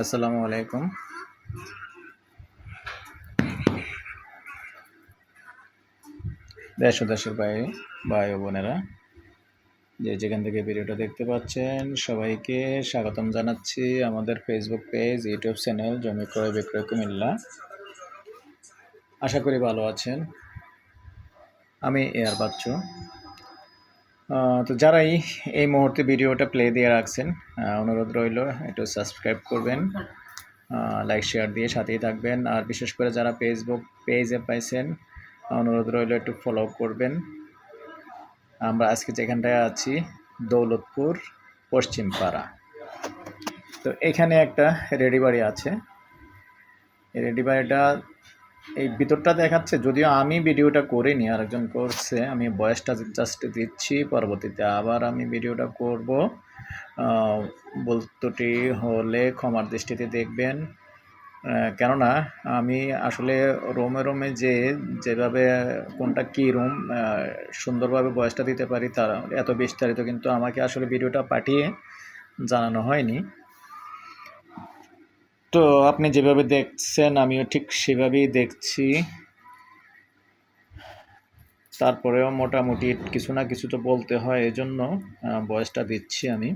আসসালামু আলাইকুম। দেশ দেশের ভাই ও বোনেরা, যে যেখান থেকে ভিডিওটা দেখতে পাচ্ছেন, সবাইকে স্বাগতম জানাচ্ছি আমাদের ফেসবুক পেজ ইউটিউব চ্যানেল জমি ক্রয়, বিক্রয়, কুমিল্লা। আশা করি ভালো আছেন। আমি এয়ার বাচ্চু। তো যারাই এই মুহূর্তে ভিডিওটা প্লে দিয়ে রাখছেন অনুরোধ রইল একটু সাবস্ক্রাইব করবেন লাইক শেয়ার দিয়ে সাথেই থাকবেন। আর বিশেষ করে যারা ফেসবুক পেজে পাইছেন, অনুরোধ রইল একটু ফলো করবেন। আমরা আজকে যেখানটায় আছি, দৌলতপুর পশ্চিম পাড়া তো এখানে একটা রেডি বাড়ি আছে। এই রেডি বাড়িটা এই ভিতরটা দেখাচ্ছে, যদিও আমি ভিডিওটা করিনি, আরেকজন করছে, আমি বয়সটা জাস্ট দিচ্ছি, পরবর্তীতে আবার আমি ভিডিওটা করব। বলতুটি হলে ক্ষমার দৃষ্টিতে দেখবেন। কেননা আমি আসলে রোমে রোমে যে, যেভাবে কোনটা কী রুম সুন্দরভাবে বয়সটা দিতে পারি, তার এত বিস্তারিত কিন্তু আমাকে আসলে ভিডিওটা পাঠিয়ে জানানো হয়নি। তো আপনি যেভাবে দেখছেন, আমিও ঠিক সেভাবেই দেখছি। তারপরেও মোটামুটি কিছু না কিছু তো বলতে হয়, এজন্য বয়সটা দিচ্ছি আমি।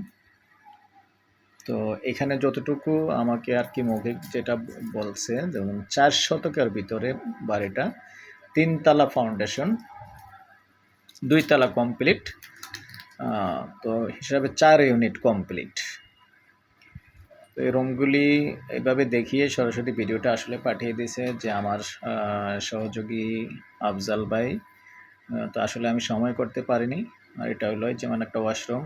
তো এখানে যতটুকু আমাকে আর কি মৌখিক যেটা বলছে যেমন চার শতকের ভিতরে বাড়িটা, তিনতলা ফাউন্ডেশন দুইতলা কমপ্লিট তো হিসাবে চার ইউনিট কমপ্লিট তো এই রুমগুলি এভাবে দেখিয়ে সরাসরি ভিডিওটা আসলে পাঠিয়ে দিয়েছে যে আমার সহযোগী আফজাল ভাই। তো আসলে আমি সময় করতে পারিনি। আর এটা হলো যেমন একটা ওয়াশরুম।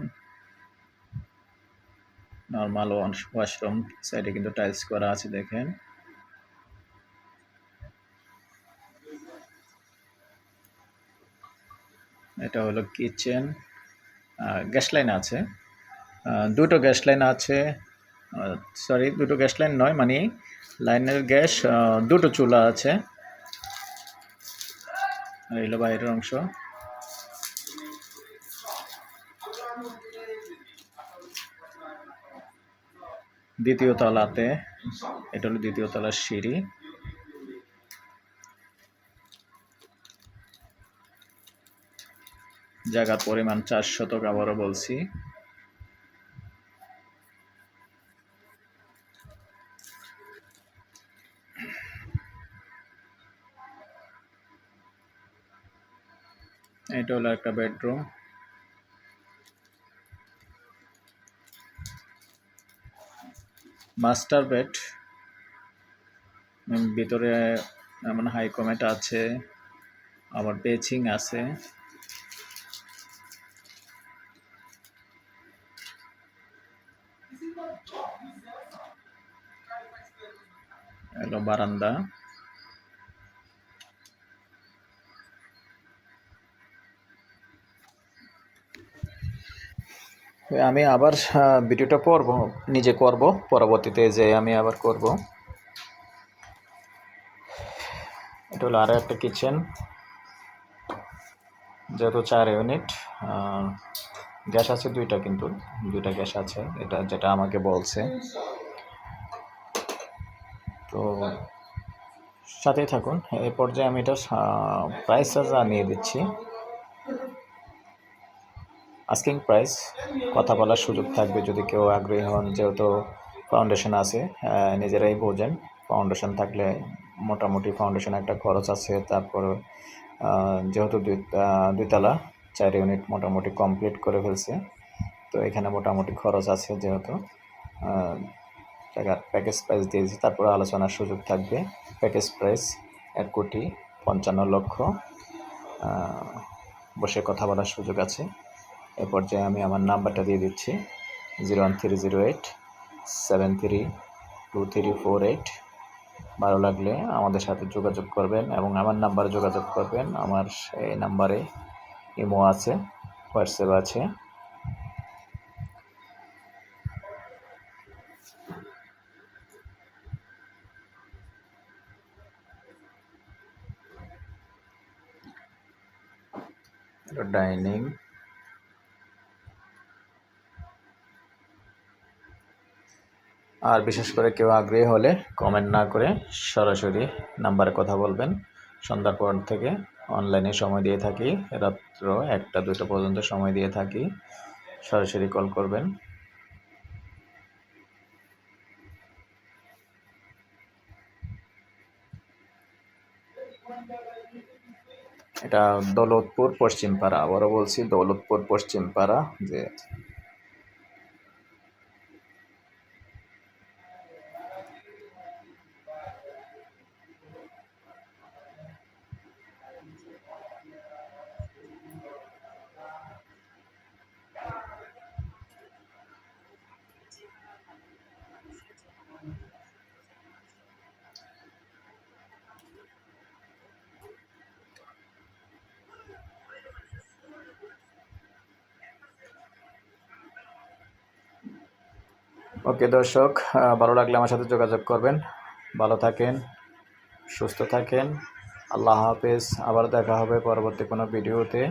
নর্মাল ওয়াশরুম সাইডে কিন্তু টাইলস করা আছে দেখেন। এটা হলো কিচেন। গ্যাস লাইন আছে। দুটো গ্যাস লাইন আছে। সরি দুটো গ্যাস লাইন নয় মানে লাইনের গ্যাস দুটো চুলা আছে। হলো বাইরের অংশ। দ্বিতীয় তলাতে, এটা হলো দ্বিতীয় তলার সিঁড়ি। জায়গার পরিমাণ চার শতক আবারও বলছি। এটা হলো একটা বেডরুম মাস্টার বেড ভিতরে এমন হাই কমেট আছে। আবার বেচিং আছে। এলো বারান্দা। আমি আবার ভিডিওটা করব নিজে করব, পরবর্তীতে যে আমি আবার করব। এটা হলো আরও একটা কিচেন যেহেতু চার ইউনিট গ্যাস আছে দুইটা কিন্তু, দুইটা গ্যাস আছে, এটা যেটা আমাকে বলছে। তো সাথেই থাকুন এই পর্যায়ে আমি এটা প্রাইস জানিয়ে দিচ্ছি। আস্কিং প্রাইস কথা বলার সুযোগ থাকবে যদি কেউ আগ্রহী হন, যেহেতু ফাউন্ডেশন আছে নিজেরাই বোঝেন। ফাউন্ডেশন থাকলে মোটামুটি ফাউন্ডেশন একটা খরচ আছে, তারপর যেহেতু দুই দুইতলা, চার ইউনিট মোটামুটি কমপ্লিট করে ফেলছে, তো এখানে মোটামুটি খরচ আছে যেহেতু টাকার প্যাকেজ প্রাইস দিয়েছি, তারপরে আলোচনার সুযোগ থাকবে। প্যাকেজ প্রাইস এক কোটি পঞ্চান্ন লক্ষ বসে কথা বলার সুযোগ আছে। এ পর্যায়ে আমি আমার নাম্বারটা দিয়ে দিচ্ছি। Zero one three zero eight seven three two three four eight. ভালো লাগলে আমাদের সাথে যোগাযোগ করবেন এবং আমার নাম্বারে যোগাযোগ করবেন। আমার এই নাম্বারে ইমো আছে, হোয়াটসঅ্যাপ আছে। ডাইনিং আর বিশেষ করে কেউ আগ্রহী হলে কমেন্ট না করে সরাসরি নাম্বারে কথা বলবেন। সন্ধ্যার পর থেকে অনলাইনে সময় দিয়ে থাকি, রাত্র একটা, দুটো পর্যন্ত সময় দিয়ে থাকি, সরাসরি কল করবেন। এটা দৌলতপুর পশ্চিমপাড়া, আবারও বলছি দৌলতপুর পশ্চিমপাড়া, যে ওকে দর্শক ভালো লাগলে আমার সাথে যোগাযোগ করবেন। ভালো থাকেন, সুস্থ থাকেন। আল্লাহ হাফেজ, আবার দেখা হবে পরবর্তী কোনো ভিডিওতে।